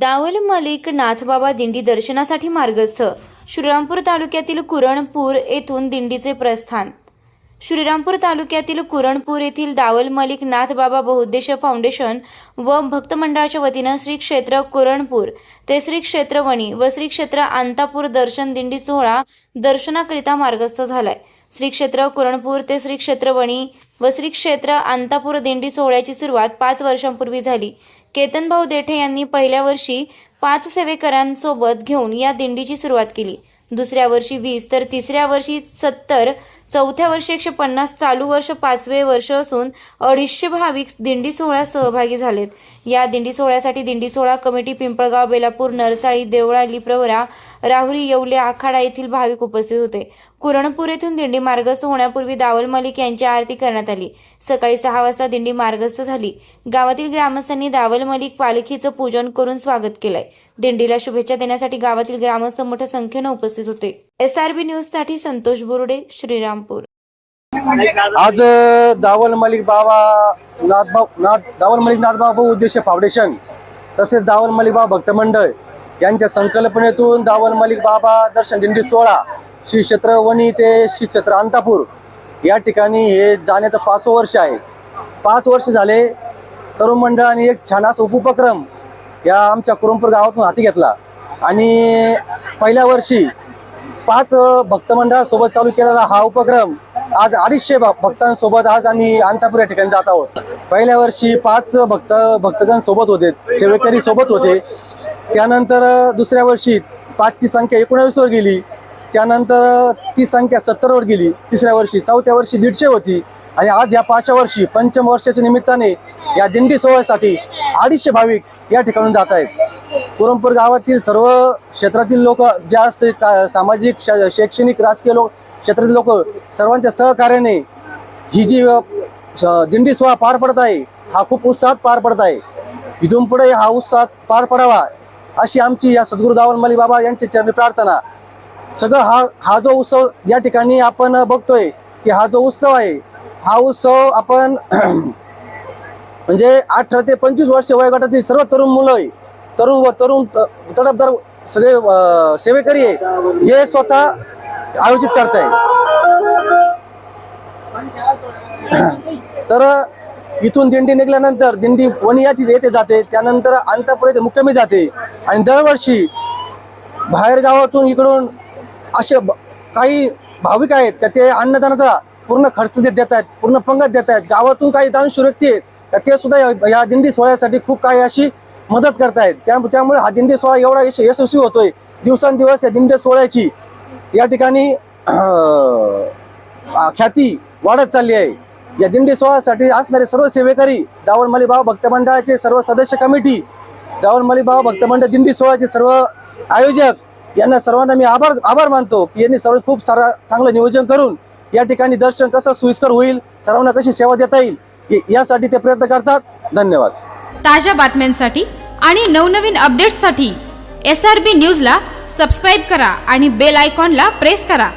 दावल मलिक नाथबाबा दिंडी दर्शनासाठी मार्गस्थ. श्रीरामपूर तालुक्यातील कुरणपूर येथून दिंडीचे प्रस्थान. श्रीरामपूर तालुक्यातील कुरणपूर येथील दावल मलिक नाथबाबा बहुउद्देशीय फाउंडेशन व भक्त मंडळाच्या वतीनं श्री क्षेत्र कुरणपूर ते श्री क्षेत्र वणी व श्री क्षेत्र अंतापूर दर्शन दिंडी सोहळा दर्शनाकरिता मार्गस्थ झालाय. श्री क्षेत्र कुरणपूर ते श्री क्षेत्र वणी व श्री क्षेत्र अंतापूर दिंडी सोहळ्याची सुरुवात पाच वर्षांपूर्वी झाली. केतनभाऊ देठे यांनी पहिल्या वर्षी पाच सेवेकरांसोबत घेऊन या दिंडीची सुरुवात केली. दुसऱ्या वर्षी वीस तर तिसऱ्या वर्षी सत्तर चौथ्या वर्षी एकशे पन्नास चालू वर्ष पाचवे वर्ष असून अडीचशे भाविक दिंडी सोहळ्यात सहभागी झालेत. या दिंडी सोहळ्यासाठी दिंडी सोहळा कमिटी पिंपळगाव बेलापूर नरसाळी देवळाली प्रवरा राहुरी येवले आखाडा येथील भाविक उपस्थित होते. कुरणपूर येथून दिंडी मार्गस्थ होण्यापूर्वी दावल मलिक यांची आरती करण्यात आली. सकाळी सहा वाजता दिंडी मार्गस्थ झाली. गावातील ग्रामस्थांनी दावल मलिक पालखीचं पूजन करून स्वागत केलंय. दिंडीला शुभेच्छा देण्यासाठी गावातील ग्रामस्थ मोठ्या संख्येनं उपस्थित होते. एसआरबी न्यूजसाठी संतोष बोरुडे श्रीरामपूर. आज दावल मलिक बाबा नाथबा नाथ दावल मलिक नाथबाबा उद्देश फाउंडेशन तसेच दावल मलिक बाबा भक्त मंडळ यांच्या संकल्पनेतून दावल मलिक बाबा दर्शन दिंडी सोहळा श्री क्षेत्र वणी ते श्री क्षेत्र अंतापूर या ठिकाणी हे जाण्याचं पाचवं वर्ष आहे. पाच वर्ष झाले तरुण मंडळाने एक छान असा उपक्रम या आमच्या कुरुमपूर गावातून हाती घेतला. आणि पहिल्या वर्षी पाच भक्तमंडळासोबत भक्त मंडळासोबत चालू केलेला हा उपक्रम आज अडीचशे भक्तांसोबत आज आम्ही अंतापूर या ठिकाणी जात आहोत. पहिल्या वर्षी पाच भक्त भक्तगण सोबत होते सेवेकरी सोबत होते. त्यानंतर दुसऱ्या वर्षी पाचची संख्या एकोणावीसवर गेली. त्यानंतर ती संख्या सत्तरवर गेली. तिसऱ्या वर्षी चौथ्या वर्षी दीडशे होती. आणि आज या पाचव्या वर्षी पंचम वर्षाच्या निमित्ताने या दिंडी सोहळ्यासाठी अडीचशे भाविक या ठिकाणून जात आहेत. पुरमपूर गावातील सर्व क्षेत्रातील लोक ज्या का- सामाजिक शैक्षणिक राजकीय लोक क्षेत्रातील लोक सर्वांच्या सहकार्याने ही जी दिंडी सोहळा पार पडत आहे हा खूप उत्साहात पार पडत आहे. इथून पुढे हा उत्साहात पार पडावा अशी आमची या सद्गुरू दावल मली बाबा यांच्या चरणी प्रार्थना सगळं हा हा जो उत्सव या ठिकाणी आपण बघतोय की हा जो उत्सव आहे हा उत्सव आपण म्हणजे अठरा ते पंचवीस वर्ष वयोगटातील सर्व तरुण मुलं आहे तरुण व तरुण त- तडफदार सगळे सेवेकरी हे स्वतः आयोजित करताय. तर इथून दिंडी निघाल्यानंतर दिंडी वणी याची येथे जाते त्यानंतर अंतापूर येथे मुक्कामी जाते आणि दरवर्षी बाहेर गावातून इकडून असे ब- काही भाविक आहेत का ते अन्नदानाचा पूर्ण खर्च देत देत आहेत पूर्ण पंगत देत आहेत. गावातून काही दानशूर व्यक्ती आहेत का ते सुद्धा या- दिंडी सोहळ्यासाठी खूप काही अशी मदत करतायत त्या त्यामुळे हा दिंडी सोहळा एवढा यश यशस्वी होतोय. दिवसांदिवस या दिंडी सोहळ्याची या ठिकाणी आ, ख्याती वाढत चालली आहे. या दिंडी सोहळ्यासाठी असणारे सर्व सेवेकरी दावणमली बाबा भक्त मंडळाचे सर्व सदस्य कमिटी दावणमली बाबा भक्त मंडळ दिंडी सोहळ्याचे सर्व आयोजक यांना सर्वांना मी आभार आभार मानतो की यांनी सर्व खूप सारा चांगलं नियोजन करून या ठिकाणी दर्शन कसं सोयीस्कर होईल सर्वांना कशी सेवा देता येईल यासाठी ते प्रयत्न करतात. धन्यवाद. ताज्या बातम्यांसाठी आणि नवनवीन अपडेट्ससाठी एस आर बी न्यूजला सबस्क्राईब करा आणि बेल आयकॉनला प्रेस करा.